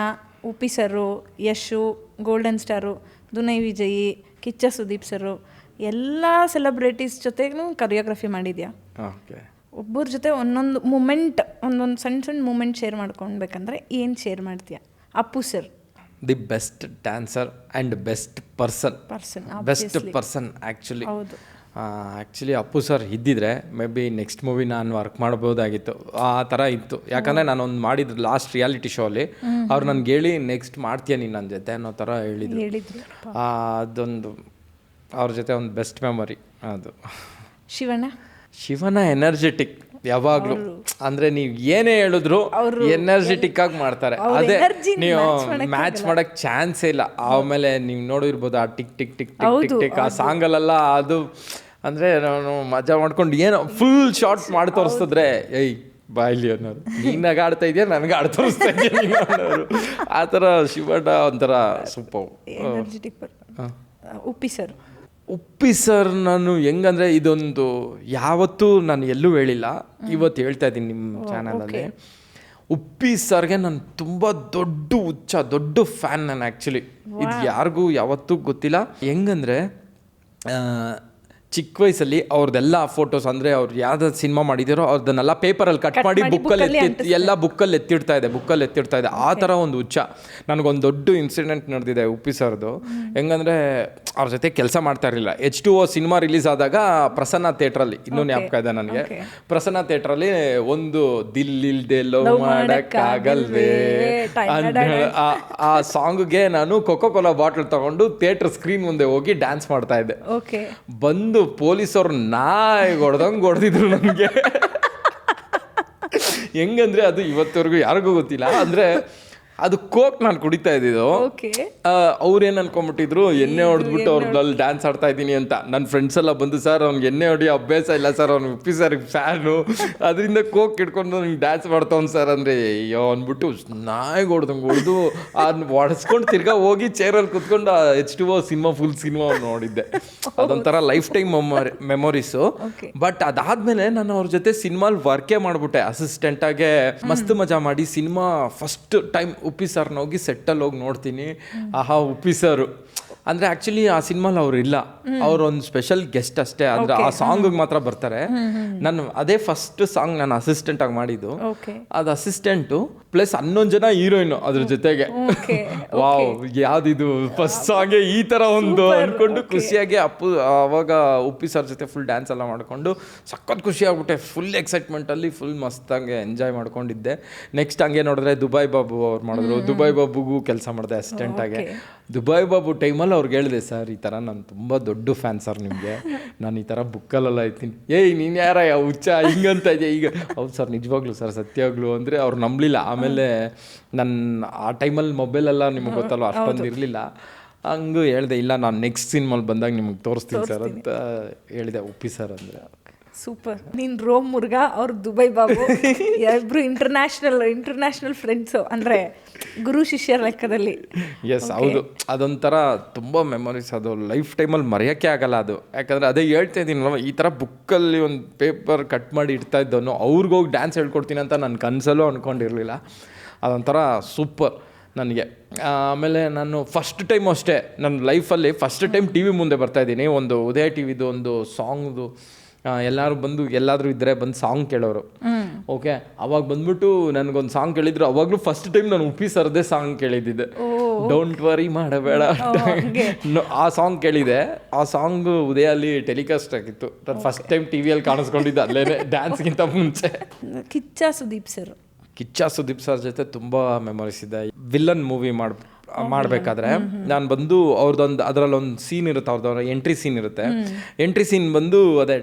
Uppi sir Yashu golden star Duniya Vijay Kichcha Sudeep sir ಎಲ್ಲ ಸೆಲೆಬ್ರಿಟೀಸ್ ಜೊತೆಗೂ ಕೊರಿಯೋಗ್ರಫಿ ಮಾಡಿದ್ಯಾ? ಓಕೆ. ಒಬ್ಬರ ಜೊತೆ ಒಂದೊಂದು ಮೂಮೆಂಟ್ ಒಂದೊಂದು ಸಣ್ಣ ಸಣ್ಣ ಮೂಮೆಂಟ್ ಶೇರ್ ಮಾಡ್ಕೊಳ್ಬೇಕಂದ್ರೆ ಏನು ಶೇರ್ ಮಾಡ್ತೀಯ? Appu sir the best dancer and best person person best person actually ಹೌದು. ಆ್ಯಕ್ಚುಲಿ ಅಪ್ಪು ಸರ್ ಇದ್ದಿದ್ರೆ ಮೇ ಬಿ ನೆಕ್ಸ್ಟ್ ಮೂವಿ ನಾನು ವರ್ಕ್ ಮಾಡ್ಬೋದಾಗಿತ್ತು. ಆ ಥರ ಇತ್ತು. ಯಾಕಂದರೆ ಒಂದು ಮಾಡಿದ್ರು ಲಾಸ್ಟ್ ರಿಯಾಲಿಟಿ ಶೋ ಅಲ್ಲಿ. ಅವ್ರು ನನಗೆ ಹೇಳಿ ನೆಕ್ಸ್ಟ್ ಮಾಡ್ತೀಯ ನೀನು ನನ್ನ ಜೊತೆ? ಅನ್ನೋ ಥರ ಹೇಳಿದ್ರು. ಅದೊಂದು ಅವ್ರ ಜೊತೆ ಒಂದು ಬೆಸ್ಟ್ ಮೆಮೊರಿ ಅದು. ಶಿವಣ್ಣ? ಶಿವನ ಎನರ್ಜೆಟಿಕ್ ಯಾವಾಗ್ಲೂ. ಅಂದ್ರೆ ನೀವು ಏನೇ ಹೇಳಿದ್ರು ಎನರ್ಜೆಟಿಕ್ ಆಗಿ ಮಾಡ್ತಾರೆ. ಅದೇ ನೀವು ಮ್ಯಾಚ್ ಮಾಡಕ್ ಚಾನ್ಸ್ ಇಲ್ಲ. ಆಮೇಲೆ ನೀವು ನೋಡಿರ್ಬೋದು ಆ tick tick tick tick tick tick ಆ ಸಾಂಗಲ್ಲೆಲ್ಲ ಅದು ಅಂದ್ರೆ ನಾನು ಮಜಾ ಮಾಡ್ಕೊಂಡು ಏನೋ ಫುಲ್ ಶಾರ್ಟ್ಸ್ ಮಾಡಿ ತೋರಿಸಿದ್ರೆ ಏಯ್ ಬಾಯ್ಲಿ ಅನ್ನೋರು. ನೀನಾಗ ಆಡ್ತಾ ಇದೆಯಾ? ನನಗೆ ಆಡ್ ತೋರಿಸ್ತಾ ಇದೆಯಾ ನೀನು ಆ ಥರ ಶಿವಣ್ಣ ಒಂಥರ super. Uppi sir. Uppi sir ನಾನು ಹೆಂಗಂದ್ರೆ ಇದೊಂದು ಯಾವತ್ತೂ ನಾನು ಎಲ್ಲೂ ಹೇಳಿಲ್ಲ ಇವತ್ತು ಹೇಳ್ತಾ ಇದ್ದೀನಿ ನಿಮ್ಮ ಚಾನಲಲ್ಲಿ. ಉಪ್ಪಿ ಸರ್ಗೆ ನಾನು ತುಂಬ ದೊಡ್ಡ ಹುಚ್ಚ ದೊಡ್ಡ ಫ್ಯಾನ್ ನಾನು ಆ್ಯಕ್ಚುಲಿ. ಇದು ಯಾರಿಗೂ ಯಾವತ್ತೂ ಗೊತ್ತಿಲ್ಲ. ಹೆಂಗಂದ್ರೆ ಚಿಕ್ಕ ವಯಸ್ಸಲ್ಲಿ ಅವ್ರದ್ದೆಲ್ಲ ಫೋಟೋಸ್ ಅಂದರೆ ಅವ್ರು ಯಾವ್ದಾದ್ರು ಸಿನಿಮಾ ಮಾಡಿದಾರೋ ಅವ್ರದ್ದನ್ನೆಲ್ಲ ಪೇಪರಲ್ಲಿ ಕಟ್ ಮಾಡಿ ಬುಕ್ಕಲ್ಲಿ ಎತ್ತಿ ಎಲ್ಲ ಬುಕ್ಕಲ್ಲಿ ಎತ್ತಿಡ್ತಾ ಇದೆ ಬುಕ್ಕಲ್ಲಿ ಎತ್ತಿಡ್ತಾ ಇದೆ. ಆ ಥರ ಒಂದು ಹುಚ್ಚ. ನನಗೊಂದು ದೊಡ್ಡ ಇನ್ಸಿಡೆಂಟ್ ನಡೆದಿದೆ ಉಪ್ಪಿ ಸರ್ದು. ಹೆಂಗಂದ್ರೆ ಅವ್ರ ಜೊತೆ ಕೆಲಸ ಮಾಡ್ತಾ ಇರಲಿಲ್ಲ. H two O cinema release ಆದಾಗ ಪ್ರಸನ್ನ ಥಿಯೇಟ್ರಲ್ಲಿ ಇನ್ನೂ ಜ್ಞಾಪಕ ಇದೆ ನನಗೆ. ಪ್ರಸನ್ನ ಥಿಯೇಟ್ರಲ್ಲಿ ಒಂದು ದಿಲ್ಲಿಲ್ದೆ ಲವ್ ಮಾಡೋಕ್ಕಾಗಲ್ವೇ ಆ- ಸಾಂಗ್ಗೆ ನಾನು ಕೊಕೋ ಕೋಲಾ ಬಾಟ್ಲ್ ತಗೊಂಡು ಥಿಯೇಟರ್ ಸ್ಕ್ರೀನ್ ಮುಂದೆ ಹೋಗಿ ಡ್ಯಾನ್ಸ್ ಮಾಡ್ತಾ ಇದ್ದೆ. ಬಂದು ಪೊಲೀಸವ್ರು ನಾಯಿ ಹೊಡೆದಂಗೆ ಹೊಡೆದಿದ್ರು ನನಗೆ ಹೆಂಗಂದ್ರೆ ಅದು ಇವತ್ತವರೆಗೂ ಯಾರಿಗೂ ಗೊತ್ತಿಲ್ಲ. ಅಂದ್ರೆ ಅದು ಕೋಕ್ ನಾನು ಕುಡಿತಾ ಇದ್ದಿದ್ದು. ಅವ್ರೇನು ಅನ್ಕೊಂಬಿಟ್ಟಿದ್ರು ಎಣ್ಣೆ ಹೊಡೆದ್ಬಿಟ್ಟು ಅವ್ರಲ್ಲಿ ಡ್ಯಾನ್ಸ್ ಆಡ್ತಾ ಇದ್ದೀನಿ ಅಂತ. ನನ್ನ ಫ್ರೆಂಡ್ಸ್ ಎಲ್ಲ ಬಂದು ಸರ್ ಅವ್ನಿಗೆ ಎಣ್ಣೆ ಹೊಡಿ ಅಭ್ಯಾಸ ಇಲ್ಲ ಸರ್ ಅವ್ನು ಉಪ್ಪಿ ಸರ್ ಫ್ಯಾನು. ಅದರಿಂದ ಕೋಕ್ ಹಿಡ್ಕೊಂಡು ನಿಂಗೆ ಡ್ಯಾನ್ಸ್ ಮಾಡ್ತಾವ್ನು ಸರ್ ಅಂದರೆ ಅಯ್ಯೋ ಅಂದ್ಬಿಟ್ಟು ನಾಯಿಗೆ ಹೊಡ್ದಂಗೆ ಹೊಡೆದು ಅದನ್ನ ಹೊಡೆಸ್ಕೊಂಡು ತಿರ್ಗಾ ಹೋಗಿ ಚೇರಲ್ಲಿ ಕುತ್ಕೊಂಡು H two O cinema full cinema ನೋಡಿದ್ದೆ. ಅದೊಂಥರ life time memory memories but ಅದಾದ್ಮೇಲೆ ನಾನು ಅವ್ರ ಜೊತೆ ಸಿನಿಮಾಲ್ ವರ್ಕೇ ಮಾಡ್ಬಿಟ್ಟೆ. ಅಸಿಸ್ಟೆಂಟ್ ಆಗಿ ಮಸ್ತ್ ಮಜಾ ಮಾಡಿ ಸಿನಿಮಾ ಫಸ್ಟ್ ಟೈಮ್ ಉಪ್ಪಿ ಸರ್ನ ಹೋಗಿ ಸೆಟ್ಟಲ್ಲಿ ಹೋಗಿ ನೋಡ್ತೀನಿ. ಆಹಾ ಉಪ್ಪಿ ಸರ್ ಅಂದ್ರೆ ಆಕ್ಚುಲಿ ಆ ಸಿನಿಮಾಲ್ ಅವ್ರು ಇಲ್ಲ. ಅವ್ರು ಒಂದು ಸ್ಪೆಷಲ್ ಗೆಸ್ಟ್ ಅಷ್ಟೇ. ಅಂದ್ರೆ ಆ ಸಾಂಗ್ ಮಾತ್ರ ಬರ್ತಾರೆ. ನಾನು ಅದೇ ಫಸ್ಟ್ ಸಾಂಗ್ ನಾನು ಅಸಿಸ್ಟೆಂಟ್ ಆಗಿ ಮಾಡಿದ್ದು. ಅದು ಅಸಿಸ್ಟೆಂಟು ಪ್ಲಸ್ ಹನ್ನೊಂದು ಜನ ಹೀರೋಯಿನ್ ಅದ್ರ ಜೊತೆಗೆ. ವಾವ್ ಯಾವ್ದಿದು ಫಸ್ಟ್ ಸಾಂಗ್ ಈ ತರ ಒಂದು ಅನ್ಕೊಂಡು ಖುಷಿಯಾಗಿ ಅಪ್ಪು ಅವಾಗ ಉಪ್ಪಿ ಸರ್ ಜೊತೆ ಫುಲ್ ಡ್ಯಾನ್ಸ್ ಎಲ್ಲ ಮಾಡ್ಕೊಂಡು ಸಖತ್ ಖುಷಿ ಆಗ್ಬಿಟ್ಟೆ. ಫುಲ್ ಎಕ್ಸೈಟ್ಮೆಂಟ್ ಅಲ್ಲಿ ಫುಲ್ ಮಸ್ತಾಗಿ ಎಂಜಾಯ್ ಮಾಡ್ಕೊಂಡಿದ್ದೆ. ನೆಕ್ಸ್ಟ್ ಹಂಗೆ ನೋಡಿದ್ರೆ ದುಬೈ ಬಾಬು ಅವ್ರು ಮಾಡಿದ್ರು. ದುಬೈ ಬಾಬುಗೂ ಕೆಲಸ ಮಾಡಿದೆ ಅಸಿಸ್ಟೆಂಟ್ ಆಗಿ. ದುಬೈ ಬಾಬು ಟೈಮಲ್ಲಿ ಅವ್ರಿಗೆ ಹೇಳಿದೆ ಸರ್ ಈ ಥರ ನಾನು ತುಂಬ ದೊಡ್ಡ ಫ್ಯಾನ್ ಸರ್ ನಿಮಗೆ. ನಾನು ಈ ಥರ ಬುಕ್ಕಲ್ಲೆಲ್ಲ ಇರ್ತೀನಿ. ಏಯ್ ನೀನು ಯಾರ ಹುಚ್ಚ? ಹಿಂಗಂತ ಇದೆ ಈಗ ಹೌದು ಸರ್ ನಿಜವಾಗ್ಲೂ ಸರ್ ಸತ್ಯವಾಗ್ಲು ಅಂದರೆ ಅವ್ರು ನಂಬಲಿಲ್ಲ. ಆಮೇಲೆ ನನ್ನ ಆ ಟೈಮಲ್ಲಿ ಮೊಬೈಲೆಲ್ಲ ನಿಮಗೆ ಗೊತ್ತಲ್ವ ಅಷ್ಟೊಂದು ಇರಲಿಲ್ಲ ಹಂಗೂ ಹೇಳಿದೆ ಇಲ್ಲ ನಾನು ನೆಕ್ಸ್ಟ್ ಸಿನಿಮಲ್ಲಿ ಬಂದಾಗ ನಿಮಗೆ ತೋರಿಸ್ತೀನಿ ಸರ್ ಅಂತ ಹೇಳಿದೆ ಉಪ್ಪಿ ಸರ್ ಅಂದರೆ ಸೂಪರ್ ನೀನ್ ರೋಮ್ ಮುರ್ಗ ಅವ್ರು ದುಬೈ ಬಾಬು. ಇಬ್ರು ಇಂಟರ್ನ್ಯಾಷನಲ್ ಇಂಟರ್ನ್ಯಾಷನಲ್ ಫ್ರೆಂಡ್ಸು ಅಂದ್ರೆ ಗುರು ಶಿಷ್ಯರ ಲೆಕ್ಕದಲ್ಲಿ. ಎಸ್ ಹೌದು. ಅದೊಂಥರ ತುಂಬ ಮೆಮೊರೀಸ್ ಅದು. ಲೈಫ್ ಟೈಮಲ್ಲಿ ಮರೆಯೋಕ್ಕೆ ಆಗಲ್ಲ ಅದು. ಯಾಕಂದರೆ ಅದೇ ಹೇಳ್ತಾ ಇದ್ದೀನಲ್ವ ಈ ಥರ ಬುಕ್ಕಲ್ಲಿ ಒಂದು ಪೇಪರ್ ಕಟ್ ಮಾಡಿ ಇಡ್ತಾ ಇದ್ದವನು ಅವ್ರಿಗೋಗಿ ಡ್ಯಾನ್ಸ್ ಹೇಳ್ಕೊಡ್ತೀನಿ ಅಂತ ನನ್ನ ಕನಸಲ್ಲೂ ಅಂದ್ಕೊಂಡಿರಲಿಲ್ಲ ಅದೊಂಥರ ಸೂಪರ್ ನನಗೆ. ಆಮೇಲೆ ನಾನು ಫಸ್ಟ್ ಟೈಮ್ ಅಷ್ಟೇ ನನ್ನ ಲೈಫಲ್ಲಿ ಫಸ್ಟ್ ಟೈಮ್ ಟಿ ವಿ ಮುಂದೆ ಬರ್ತಾಯಿದ್ದೀನಿ ಒಂದು ಉದಯ ಟಿ ವಿದು ಒಂದು ಸಾಂಗ್ದು ಎಲ್ಲರೂ ಬಂದು ಎಲ್ಲಾದರೂ ಇದ್ದರೆ ಬಂದು ಸಾಂಗ್ ಕೇಳೋರು. ಓಕೆ ಅವಾಗ ಬಂದ್ಬಿಟ್ಟು ನನಗೊಂದು ಸಾಂಗ್ ಕೇಳಿದ್ರು. ಅವಾಗಲೂ ಫಸ್ಟ್ ಟೈಮ್ ನಾನು ಉಪ್ಪಿ ಸರ್ದೇ ಸಾಂಗ್ ಕೇಳಿದ್ದಿದ್ದೆ. ಡೋಂಟ್ ವರಿ ಮಾಡಬೇಡ ಆ ಸಾಂಗ್ ಕೇಳಿದೆ. ಆ ಸಾಂಗ್ ಉದಯಲ್ಲಿ ಟೆಲಿಕಾಸ್ಟ್ ಆಗಿತ್ತು ನಾನು ಫಸ್ಟ್ ಟೈಮ್ ಟಿ ವಿಯಲ್ಲಿ ಕಾಣಿಸ್ಕೊಂಡಿದ್ದೆ ಅಲ್ಲೇ ಡ್ಯಾನ್ಸ್ಗಿಂತ ಮುಂಚೆ. ಕಿಚ್ಚ ಸುದೀಪ್ ಸರ್. ಕಿಚ್ಚ ಸುದೀಪ್ ಸರ್ ಜೊತೆ ತುಂಬ ಮೆಮೊರೀಸ್ ಇದೆ. ವಿಲ್ಲನ್ ಮೂವಿ ಮಾಡ್ ಮಾಡಬೇಕಾದ್ರೆ ನಾನು ಬಂದು ಅವ್ರದ್ದೊಂದು ಅದರಲ್ಲಿ ಒಂದು ಸೀನ್ ಇರುತ್ತೆ ಅವ್ರದ್ದು ಎಂಟ್ರಿ ಸೀನ್ ಇರುತ್ತೆ. ಎಂಟ್ರಿ ಸೀನ್ ಬಂದು ಅದೇ.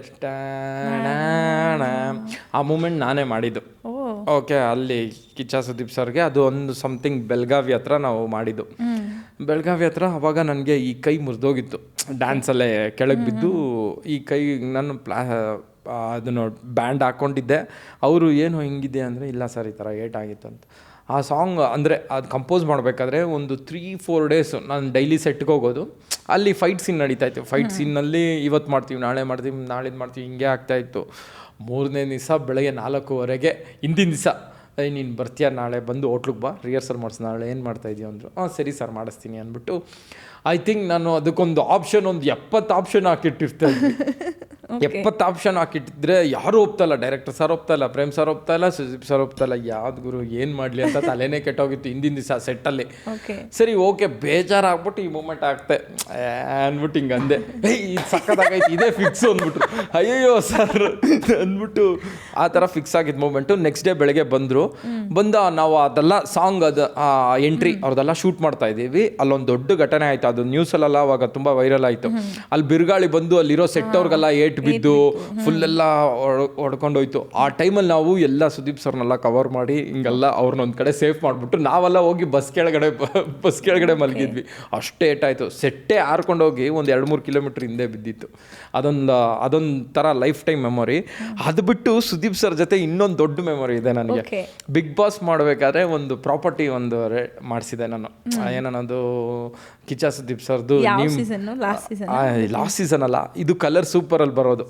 ಆ ಮೂಮೆಂಟ್ ನಾನೇ ಮಾಡಿದ್ದು. ಓಕೆ ಅಲ್ಲಿ ಕಿಚ್ಚ ಸುದೀಪ್ ಸರ್ಗೆ ಅದು ಒಂದು ಸಮಥಿಂಗ್ ಬೆಳಗಾವಿ ಹತ್ರ ನಾವು ಮಾಡಿದ್ದು. ಬೆಳಗಾವಿ ಹತ್ರ ಅವಾಗ ನನಗೆ ಈ ಕೈ ಮುರಿದೋಗಿತ್ತು. ಡ್ಯಾನ್ಸಲ್ಲೇ ಕೆಳಗೆ ಬಿದ್ದು ಈ ಕೈ ನಾನು ಪ್ಲಾ ಅದನ್ನು ಬ್ಯಾಂಡ್ ಹಾಕ್ಕೊಂಡಿದ್ದೆ ಅವರು ಏನು ಹಿಂಗಿದೆ? ಅಂದರೆ ಇಲ್ಲ ಸರ್ ಈ ಥರ ಏಟಾಗಿತ್ತು ಅಂತ. ಆ ಸಾಂಗ್ ಅಂದರೆ ಅದು ಕಂಪೋಸ್ ಮಾಡಬೇಕಾದ್ರೆ ಒಂದು ತ್ರೀ ಫೋರ್ ಡೇಸು ನಾನು ಡೈಲಿ ಸೆಟ್ಗೆ ಹೋಗೋದು. ಅಲ್ಲಿ ಫೈಟ್ ಸೀನ್ ನಡೀತಾ ಇತ್ತು. ಫೈಟ್ ಸೀನ್ನಲ್ಲಿ ಇವತ್ತು ಮಾಡ್ತೀವಿ ನಾಳೆ ಮಾಡ್ತೀವಿ ನಾಳಿದ್ದು ಮಾಡ್ತೀವಿ ಹಿಂಗೆ ಆಗ್ತಾಯಿತ್ತು ಮೂರನೇ ದಿವಸ ಬೆಳಗ್ಗೆ ನಾಲ್ಕೂವರೆಗೆ ಹಿಂದಿನ ದಿವಸ. ನೀನು ಬರ್ತೀಯ ನಾಳೆ? ಬಂದು ಹೋಟ್ಲಿಗೆ ಬಾ. ರಿಹರ್ಸಲ್ ಮಾಡಿಸ್ ನಾಳೆ ಏನು ಮಾಡ್ತಾ ಇದೀಯ ಅಂದರು. ಹಾಂ ಸರಿ ಸರ್ ಮಾಡಿಸ್ತೀನಿ ಅಂದ್ಬಿಟ್ಟು ಐ ಥಿಂಕ್ ನಾನು ಅದಕ್ಕೊಂದು ಆಪ್ಷನ್ ಒಂದು ಎಪ್ಪತ್ತು ಆಪ್ಷನ್ ಹಾಕಿಟ್ಟಿರ್ತೇನೆ ಎಪ್ಪತ್ತು ಆಪ್ಷನ್ ಹಾಕಿಟ್ಟಿದ್ರೆ ಯಾರು ಒಪ್ತಲ್ಲ ಡೈರೆಕ್ಟರ್ ಸರ್ ಒಪ್ತಲ್ಲ ಪ್ರೇಮ್ ಸರ್ ಒಪ್ತಲ್ಲ ಸುದೀಪ್ ಸರ್ ಒಪ್ತಲ್ಲ ಯಾವ್ದು ಗುರು ಏನು ಮಾಡಲಿ ಅಂತ ತಲೆನೇ ಕೆಟ್ಟೋಗಿತ್ತು ಹಿಂದಿನ ದಿವಸ ಸೆಟ್ಟಲ್ಲಿ ಸರಿ ಓಕೆ ಬೇಜಾರಾಗ್ಬಿಟ್ಟು ಈ ಮೂಮೆಂಟ್ ಆಗ್ತೆ. ಅಂದ್ಬಿಟ್ಟು ಹಿಂಗೆ ಅಂದೆ. ಇದು ಸಕ್ಕತ್ತಾಗೈತೆ ಇದೇ ಫಿಕ್ಸ್ ಅಂದ್ಬಿಟ್ರು. ಅಯ್ಯಯ್ಯೋ ಸರ್ ಅಂದ್ಬಿಟ್ಟು ಆ ಥರ ಫಿಕ್ಸ್ ಆಗಿದ್ದ ಮೂಮೆಂಟು ನೆಕ್ಸ್ಟ್ ಡೇ ಬೆಳಗ್ಗೆ ಬಂದರು. ಬಂದ ನಾವು ಅದೆಲ್ಲ ಸಾಂಗ್ ಅದು ಎಂಟ್ರಿ ಅವ್ರದೆಲ್ಲ ಶೂಟ್ ಮಾಡ್ತಾ ಇದ್ದೀವಿ. ಅಲ್ಲೊಂದು ದೊಡ್ಡ ಘಟನೆ ಆಯಿತು. ಅದು ನ್ಯೂಸಲ್ಲೆಲ್ಲ ಅವಾಗ ತುಂಬ ವೈರಲ್ ಆಯಿತು. ಅಲ್ಲಿ ಬಿರುಗಾಳಿ ಬಂದು ಅಲ್ಲಿರೋ ಸೆಟ್ ಅವ್ರಿಗೆಲ್ಲ ಏಟ್ ಬಿದ್ದು ಫುಲ್ ಎಲ್ಲ ಹೊಡ್ಕೊಂಡೋಯ್ತು ಆ ಟೈಮಲ್ಲಿ ನಾವು ಎಲ್ಲ ಸುದೀಪ್ ಸರ್ನೆಲ್ಲ ಕವರ್ ಮಾಡಿ ಹಿಂಗೆಲ್ಲ ಅವ್ರನ್ನ ಒಂದು ಕಡೆ ಸೇಫ್ ಮಾಡಿಬಿಟ್ಟು ನಾವೆಲ್ಲ ಹೋಗಿ ಬಸ್ ಕೆಳಗಡೆ ಬಸ್ ಕೆಳಗಡೆ ಮಲಗಿದ್ವಿ. ಅಷ್ಟೇ ಏಟಾಯಿತು ಸೆಟ್ಟೇ ಹಾರ್ಕೊಂಡೋಗಿ ಒಂದು ಎರಡು ಮೂರು ಕಿಲೋಮೀಟ್ರ್ ಹಿಂದೆ ಬಿದ್ದಿತ್ತು. ಅದೊಂದು ಅದೊಂದು ಥರ ಲೈಫ್ ಟೈಮ್ ಮೆಮೊರಿ ಅದು ಬಿಟ್ಟು ಸುದೀಪ್ ಸರ್ ಜೊತೆ ಇನ್ನೊಂದು ದೊಡ್ಡ ಮೆಮೊರಿ ಇದೆ ನನಗೆ. ಬಿಗ್ ಬಾಸ್ ಮಾಡಬೇಕಾದ್ರೆ ಒಂದು ಪ್ರಾಪರ್ಟಿ ಒಂದು ಮಾಡಿಸಿದೆ ನಾನು. ಏನನ್ನೋದು ಕಿಚ್ಚ ಸುದೀಪ್ ಸರ್ದು ಲಾಸ್ಟ್ ಸೀಸನ್ ಅಲ್ಲ. ಇದು ಕಲರ್ ಸೂಪರ್ ಅಲ್ಲಿ ಬರೋದು.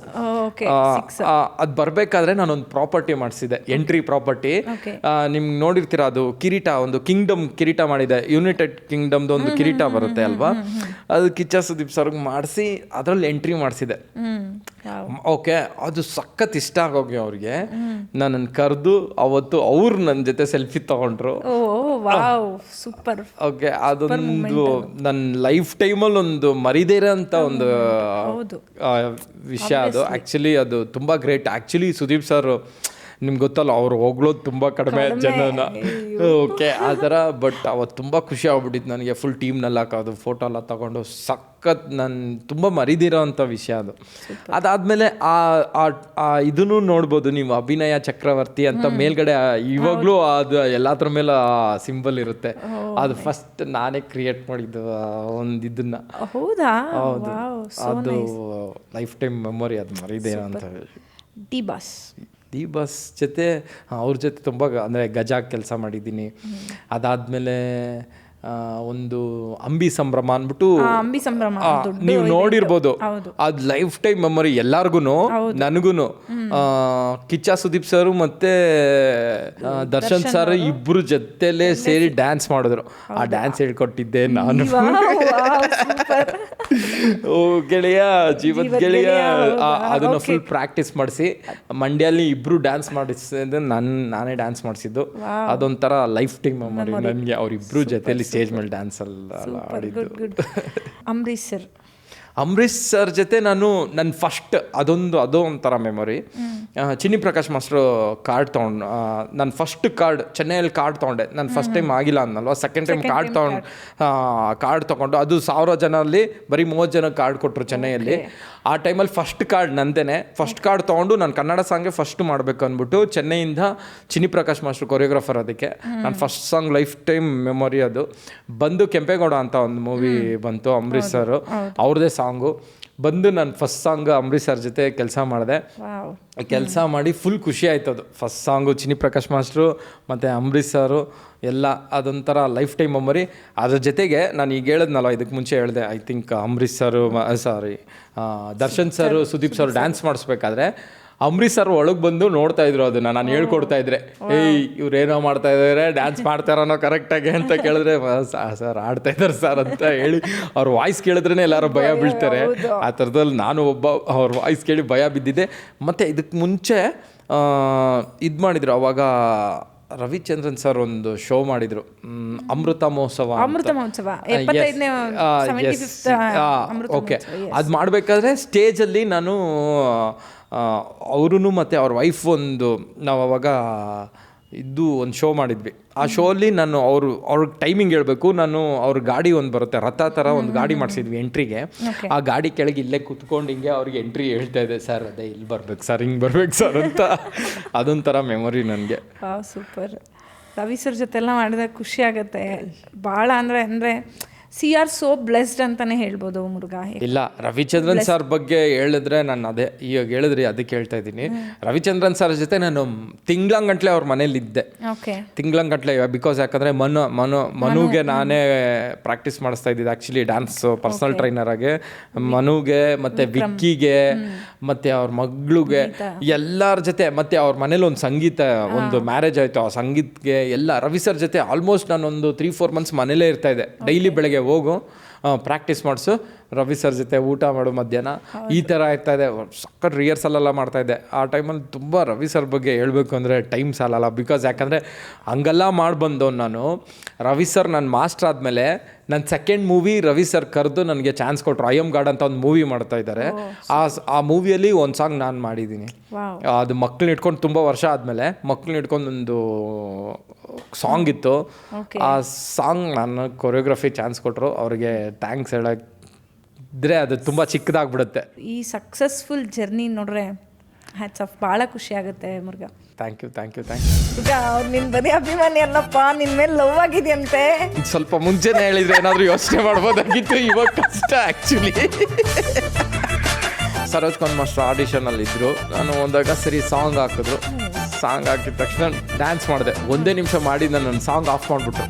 ಅದು ಬರಬೇಕಾದ್ರೆ ನಾನೊಂದು ಪ್ರಾಪರ್ಟಿ ಮಾಡಿಸಿದೆ. Entry property. ನಿಮ್ಗೆ ನೋಡಿರ್ತೀರ ಅದು ಕಿರೀಟ ಒಂದು ಕಿಂಗ್ಡಮ್ ಕಿರೀಟ ಮಾಡಿದೆ. ಯುನೈಟೆಡ್ ಕಿಂಗ್ಡಮ್ದು ಒಂದು ಕಿರೀಟ ಬರುತ್ತೆ ಅಲ್ವಾ? ಅದು ಕಿಚ್ಚ ಸುದೀಪ್ ಸರ್ಗೆ ಮಾಡಿಸಿ ಅದರಲ್ಲಿ ಎಂಟ್ರಿ ಮಾಡಿಸಿದೆ. ಹ್ಮ್ ಓಕೆ ಅದು ಸಖತ್ ಇಷ್ಟ ಆಗೋಗಿ ಅವ್ರಿಗೆ. ನನ್ನನ್ನು ಕರೆದು ಅವತ್ತು ಅವ್ರು ನನ್ನ ಜೊತೆ ಸೆಲ್ಫಿ ತಗೊಂಡ್ರು. ಸೂಪರ್. ಓಕೆ ಅದೊಂದು ನನ್ನ ಲೈಫ್ ಟೈಮಲ್ಲಿ ಒಂದು ಮರಿದೇ ಅಂತ ಒಂದು ವಿಷಯ ಅದು. ಆ್ಯಕ್ಚುಲಿ ಅದು ತುಂಬ ಗ್ರೇಟ್. ಆ್ಯಕ್ಚುಲಿ ಸುದೀಪ್ ಸರ್ ನಿಮ್ಗೆ ಗೊತ್ತಲ್ಲ ಅವ್ರು ಹೋಗ್ಲೋದು ತುಂಬ ಕಡಿಮೆ ಜನನ. ಓಕೆ ಆ ಥರ ಬಟ್ ಅವತ್ತು ತುಂಬ ಖುಷಿ ಆಗ್ಬಿಟ್ಟಿತ್ತು ನನಗೆ ಫುಲ್ ಟೀಮ್ನಲ್ಲಿ ಹಾಕೋದು ಫೋಟೋ ಎಲ್ಲ ತಗೊಂಡು ಸಖತ್ ನಾನು ತುಂಬ ಮರಿದಿರೋ ಅಂಥ ವಿಷಯ ಅದು. ಅದಾದಮೇಲೆ ಆ ಆ- ಇದನ್ನು ನೋಡ್ಬೋದು ನೀವು ಅಭಿನಯ ಚಕ್ರವರ್ತಿ ಅಂತ ಮೇಲ್ಗಡೆ ಇವಾಗಲೂ ಅದು ಎಲ್ಲದ್ರ ಮೇಲೆ ಸಿಂಬಲ್ ಇರುತ್ತೆ. ಅದು ಫಸ್ಟ್ ನಾನೇ ಕ್ರಿಯೇಟ್ ಮಾಡಿದ್ದು ಒಂದು ಇದನ್ನ ಹೌದಾ? ಹೌದು. ಅದು ಲೈಫ್ ಟೈಮ್ ಮೆಮೊರಿ ಅದು ಮರಿದೆ ಅಂತ ಡಿ ಬಾಸ್ ದಿ ಬಸ್ ಜೊತೆ ಅವ್ರ ಜೊತೆ ತುಂಬ ಅಂದರೆ ಗಜಾಗ್ ಕೆಲಸ ಮಾಡಿದ್ದೀನಿ. ಅದಾದಮೇಲೆ ಒಂದು ಅಂಬಿ ಸಂಭ್ರಮ ಅಂದ್ಬಿಟ್ಟು ಅಂಬಿ ಸಂಭ್ರಮ ದೊಡ್ಡ ನೀವು ನೋಡಿರ್ಬೋದು. ಅದು ಲೈಫ್ ಟೈಮ್ ಮೆಮೊರಿ ಎಲ್ಲಾರ್ಗುನು ನನಗೂನು. ಕಿಚ್ಚ ಸುದೀಪ್ ಸರ್ ಮತ್ತೆ ದರ್ಶನ್ ಸರ್ ಇಬ್ರು ಜೊತೆಲೆ ಸೇರಿ ಡ್ಯಾನ್ಸ್ ಮಾಡಿದ್ರು. ಆ ಡ್ಯಾನ್ಸ್ ಹೇಳ್ಕೊಟ್ಟಿದ್ದೆ ನಾನು. ಓ ಗೆಳೆಯ ಜೀವದ ಗೆಳೆಯ ಅದನ್ನ ಫುಲ್ ಪ್ರಾಕ್ಟೀಸ್ ಮಾಡಿಸಿ. ಮಂಡ್ಯಲ್ಲಿ ಇಬ್ರು ಡ್ಯಾನ್ಸ್ ಮಾಡಿಸಿದ್ದು ನಾನು ನಾನೇ ಡ್ಯಾನ್ಸ್ ಮಾಡಿಸಿದ್ದು. ಅದೊಂಥರ ಲೈಫ್ ಟೈಮ್ ಮೆಮೊರಿ ನನಗೆ ಅವ್ರಿಬ್ರು ಜೊತೆಲಿ ಸ್ಟೇಜ್ ಮೇಲೆ ಡ್ಯಾನ್ಸ್ ಅಲ್ಲ ಆಡಿದ್ದು. ಅಂಬರೀಶ್ ಸರ್. ಅಂಬರೀಶ್ ಸರ್ ಜೊತೆ ನಾನು ನನ್ನ ಫಸ್ಟ್ ಅದೊಂದು ಅದೋ ಒಂಥರ ಮೆಮೊರಿ ಚಿನ್ನಿ ಪ್ರಕಾಶ್ ಮಾಸ್ಟ್ರು ಕಾರ್ಡ್ ತೊಗೊಂಡು ನನ್ನ ಫಸ್ಟ್ ಕಾರ್ಡ್ ಚೆನ್ನೈಯಲ್ಲಿ ಕಾರ್ಡ್ ತೊಗೊಂಡೆ. ನಾನು ಫಸ್ಟ್ ಟೈಮ್ ಆಗಿಲ್ಲ ಅನ್ನಲ್ವ ಸೆಕೆಂಡ್ ಟೈಮ್ ಕಾರ್ಡ್ ತೊಗೊಂಡು ಕಾರ್ಡ್ ತೊಗೊಂಡು ಅದು ಸಾವಿರ ಜನ ಅಲ್ಲಿ ಬರೀ ಮೂವತ್ತು ಜನ ಕಾರ್ಡ್ ಕೊಟ್ಟರು ಚೆನ್ನೈಯಲ್ಲಿ. ಆ ಟೈಮಲ್ಲಿ ಫಸ್ಟ್ ಕಾರ್ಡ್ ನಂದೇನೆ. ಫಸ್ಟ್ ಕಾರ್ಡ್ ತೊಗೊಂಡು ನಾನು ಕನ್ನಡ ಸಾಂಗೇ ಫಸ್ಟ್ ಮಾಡಬೇಕು ಅಂದ್ಬಿಟ್ಟು ಚೆನ್ನೈಯಿಂದ ಚಿನಿ ಪ್ರಕಾಶ್ ಮಾಸ್ಟರ್ ಕೊರಿಯೋಗ್ರಾಫರ್ ಅದಕ್ಕೆ. ನಾನು first song life time memory ಅದು. ಬಂದು ಕೆಂಪೇಗೌಡ ಅಂತ ಒಂದು ಮೂವಿ ಬಂತು ಅಂಬರೀಷ್ ಸರ್ ಅವ್ರದ್ದೇ ಸಾಂಗು ಬಂದು ನಾನು ಫಸ್ಟ್ ಸಾಂಗ್ ಅಂಬರೀಶ್ ಸರ್ ಜೊತೆ ಕೆಲಸ ಮಾಡಿದೆ. ಕೆಲಸ ಮಾಡಿ ಫುಲ್ ಖುಷಿ ಆಯ್ತು ಅದು. ಫಸ್ಟ್ ಸಾಂಗು ಚಿನ್ನಿ ಪ್ರಕಾಶ್ ಮಾಸ್ಟ್ರು ಮತ್ತು ಅಂಬರೀಶ್ ಸರು ಎಲ್ಲ ಅದೊಂಥರ ಲೈಫ್ ಟೈಮ್ ಮೆಮೊರಿ ಅದ್ರ ಜೊತೆಗೆ ನಾನು ಈಗ ಹೇಳಿದ್ನಲ್ಲ ಇದಕ್ಕೆ ಮುಂಚೆ ಹೇಳಿದೆ I think Ambareesh sir sorry Darshan sir Sudeep sir dance ಮಾಡಿಸ್ಬೇಕಾದ್ರೆ Ambareesh sir ಒಳಗೆ ಬಂದು ನೋಡ್ತಾ ಇದ್ರು ಅದನ್ನ ನಾನು ಹೇಳ್ಕೊಡ್ತಾ ಇದ್ರೆ. ಏಯ್ ಇವ್ರೇನೋ ಮಾಡ್ತಾ ಇದಾರೆ ಡ್ಯಾನ್ಸ್ ಮಾಡ್ತಾರನೋ ಕರೆಕ್ಟಾಗಿ ಅಂತ ಕೇಳಿದ್ರೆ ಸರ್ ಆಡ್ತಾ ಇದ್ದಾರೆ ಸರ್ ಅಂತ ಹೇಳಿ ಅವ್ರ ವಾಯ್ಸ್ ಕೇಳಿದ್ರೇ ಎಲ್ಲರೂ ಭಯ ಬೀಳ್ತಾರೆ. ಆ ಥರದಲ್ಲಿ ನಾನು ಒಬ್ಬ ಅವ್ರ ವಾಯ್ಸ್ ಕೇಳಿ ಭಯ ಬಿದ್ದಿದ್ದೆ. ಮತ್ತು ಇದಕ್ಕೆ ಮುಂಚೆ ಇದು ಮಾಡಿದ್ರು ಅವಾಗ ರವಿಚಂದ್ರನ್ ಸರ್ ಒಂದು ಶೋ ಮಾಡಿದ್ರು. ಅಮೃತ ಮಹೋತ್ಸವ. ಅಮೃತ ಮಹೋತ್ಸವ ಓಕೆ ಅದು ಮಾಡಬೇಕಾದ್ರೆ ಸ್ಟೇಜಲ್ಲಿ ನಾನು ಅವರು ಮತ್ತು ಅವ್ರ ವೈಫ್ ಒಂದು ನಾವು ಅವಾಗ ಇದ್ದು ಒಂದು ಶೋ ಮಾಡಿದ್ವಿ. ಆ ಶೋ ಅಲ್ಲಿ ನಾನು ಅವರು ಅವ್ರ ಟೈಮಿಂಗ್ ಹೇಳಬೇಕು. ನಾನು ಅವ್ರ ಗಾಡಿ ಒಂದು ಬರುತ್ತೆ ರಥ ಥರ ಒಂದು ಗಾಡಿ ಮಾಡಿಸಿದ್ವಿ ಎಂಟ್ರಿಗೆ. ಆ ಗಾಡಿ ಕೆಳಗೆ ಇಲ್ಲೇ ಕುತ್ಕೊಂಡು ಹಿಂಗೆ ಅವ್ರಿಗೆ ಎಂಟ್ರಿ ಹೇಳ್ತಾ ಇದೆ ಸರ್ ಅದೇ ಇಲ್ಲಿ ಬರ್ಬೇಕು ಸರ್ ಹಿಂಗೆ ಬರ್ಬೇಕು ಸರ್ ಅಂತ. ಅದೊಂಥರ ಮೆಮೊರಿ ನನಗೆ. ಸೂಪರ್. ರವಿ ಸರ್ ಜೊತೆಲ್ಲ ಮಾಡಿದಾಗ ಖುಷಿ ಆಗುತ್ತೆ. ಭಾಳ ಅಂದರೆ ಅಂದರೆ ಸಿ ಆರ್ ಸೋ ಬ್ಲೆಸ್ಡ್ ಅಂತಾನೆ ಹೇಳ್ಬೋದು ಮುರುಘಾ. ಇಲ್ಲ ರವಿಚಂದ್ರನ್ ಸರ್ ಬಗ್ಗೆ ಹೇಳಿದ್ರೆ ನಾನು ಅದೇ ಈಗ ಹೇಳಿದ್ರಿ ಅದಕ್ಕೆ ಹೇಳ್ತಾ ಇದ್ದೀನಿ. ರವಿಚಂದ್ರನ್ ಸರ್ ಜೊತೆ ನಾನು ತಿಂಗ್ಳಂಗಂಟ್ಲೆ ಅವ್ರ ಮನೇಲಿ ಇದ್ದೆ. ತಿಂಗ್ಳಂಗಟ್ಲೆ ಬಿಕಾಸ್ ಯಾಕಂದ್ರೆ ಮನು ಮನು ಮನುಗೆ ನಾನೇ ಪ್ರಾಕ್ಟೀಸ್ ಮಾಡಿಸ್ತಾ ಇದ್ದಿದ್ದು ಆಕ್ಚುಲಿ ಡ್ಯಾನ್ಸ್ ಪರ್ಸನಲ್ ಟ್ರೈನರ್ ಆಗಿ. ಮನುಗೆ ಮತ್ತೆ ವಿಕ್ಕಿಗೆ ಮತ್ತೆ ಅವ್ರ ಮಗ್ಳುಗೆ ಎಲ್ಲರ ಜೊತೆ ಮತ್ತೆ ಅವ್ರ ಮನೇಲಿ ಒಂದು ಸಂಗೀತ ಒಂದು ಮ್ಯಾರೇಜ್ ಆಯ್ತು ಆ ಸಂಗೀತ್ಗೆ ಎಲ್ಲ ರವಿ ಸರ್ ಜೊತೆ ಆಲ್ಮೋಸ್ಟ್ ನಾನೊಂದು ತ್ರೀ ಫೋರ್ ಮಂತ್ಸ್ ಮನೇಲೇ ಇರ್ತಾ ಇದ್ದೆ. ಡೈಲಿ ಬೆಳಗ್ಗೆ ಹೋಗು ಪ್ರಾಕ್ಟೀಸ್ ಮಾಡಿಸು. ರವಿ ಸರ್ ಜೊತೆ ಊಟ ಮಾಡು ಮಧ್ಯಾಹ್ನ. ಈ ಥರ ಇರ್ತಾ ಇದೆ. ಸಕ್ಕತ್ ರಿಹರ್ಸಲ್ ಎಲ್ಲ ಮಾಡ್ತಾ ಇದ್ದೆ. ಆ ಟೈಮಲ್ಲಿ ತುಂಬ ರವಿ ಸರ್ ಬಗ್ಗೆ ಹೇಳ್ಬೇಕು ಅಂದರೆ ಟೈಮ್ ಸಾಲಲ್ಲ. ಬಿಕಾಸ್ ಯಾಕಂದರೆ ಹಂಗೆಲ್ಲ ಮಾಡಿ ನಾನು ರವಿ ಸರ್ ನನ್ನ ಮಾಸ್ಟರ್ ಆದಮೇಲೆ ನನ್ನ ಸೆಕೆಂಡ್ ಮೂವಿ ರವಿ ಸರ್ ಕರೆದು ನನಗೆ ಚಾನ್ಸ್ ಕೊಟ್ಟರು ಐ ಎಂ ಗಾರ್ಡ್ ಅಂತ ಒಂದು ಮೂವಿ ಮಾಡ್ತಾ ಇದ್ದಾರೆ. ಆ ಆ ಮೂವಿಯಲ್ಲಿ ಒಂದು ಸಾಂಗ್ ನಾನು ಮಾಡಿದ್ದೀನಿ. ಅದು ಮಕ್ಳನ್ನ ಇಟ್ಕೊಂಡು ತುಂಬ ವರ್ಷ ಆದಮೇಲೆ ಮಕ್ಳನ್ನ ಇಟ್ಕೊಂಡು ಒಂದು ಸಾಂಗ್ ಇತ್ತು. ಆ ಸಾಂಗ್ ನಾನು ಕೊರಿಯೋಗ್ರಫಿ ಚಾನ್ಸ್ ಕೊಟ್ಟರು ಅವ್ರಿಗೆ ಥ್ಯಾಂಕ್ಸ್ ಹೇಳಕ್ಕಿದ್ರೆ ಅದು ತುಂಬ ಚಿಕ್ಕದಾಗ್ಬಿಡುತ್ತೆ. ಈ ಸಕ್ಸಸ್ಫುಲ್ ಜರ್ನಿ ನೋಡ್ರೆ ಹ್ಯಾಟ್ಸ್ ಆಫ್ ಭಾಳ ಖುಷಿ ಆಗುತ್ತೆ Murga thank you thank you thank you ಈಗ ಅವ್ರು ನಿನ್ನ ಬರೀ ಅಭಿಮಾನಿ ಅಲ್ಲಪ್ಪ ನಿನ್ನ ಮೇಲೆ ಲವ್ ಆಗಿದೆಯಂತೆ. ಸ್ವಲ್ಪ ಮುಂಚೆನೇ ಹೇಳಿದ್ರೆ ಏನಾದರೂ ಯೋಚನೆ ಮಾಡ್ಬೋದಾಗಿತ್ತು ಇವಾಗ ಕಷ್ಟ ಆ್ಯಕ್ಚುಲಿ ಸರೋಜ್ ಖಾನ್ ಮಾಸ್ಟರ್ ಆಡಿಷನಲ್ಲಿ ಇದ್ರು. ನಾನು ಒಂದಾಗ ಸರಿ ಸಾಂಗ್ ಹಾಕಿದ್ರು. ಸಾಂಗ್ ಹಾಕಿದ ತಕ್ಷಣ ಡ್ಯಾನ್ಸ್ ಮಾಡಿದೆ. ಒಂದೇ ನಿಮಿಷ ಮಾಡಿ ನನ್ನ ಸಾಂಗ್ ಆಫ್ ಮಾಡಿಬಿಟ್ಟು.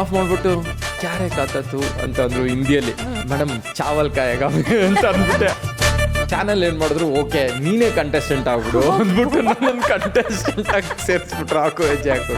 ಆಫ್ ಮಾಡಿಬಿಟ್ಟು ಕ್ಯಾರೆ ಕಾತತ್ತು ಅಂತ ಅಂದ್ರು ಹಿಂದಿಯಲ್ಲಿ. ಮೇಡಮ್ ಚಾವಲ್ ಕಾಯಗ ಅಂತ ಅಂದ್ಬಿಟ್ಟೆ. ಚಾನಲ್ ಏನು ಮಾಡಿದ್ರು, ಓಕೆ, ನೀನೇ ಕಂಟೆಸ್ಟೆಂಟ್ ಆಗ್ಬಿಡು. ಅಂದ್ಬಿಟ್ಟು ನನ್ನ ಕಂಟೆಸ್ಟೆಂಟ್ ಆಗಿ ಸೇರಿಸ್ಬಿಟ್ರು, ಹಾಕೋ ಹೆಜ್ಜೆ ಹಾಕು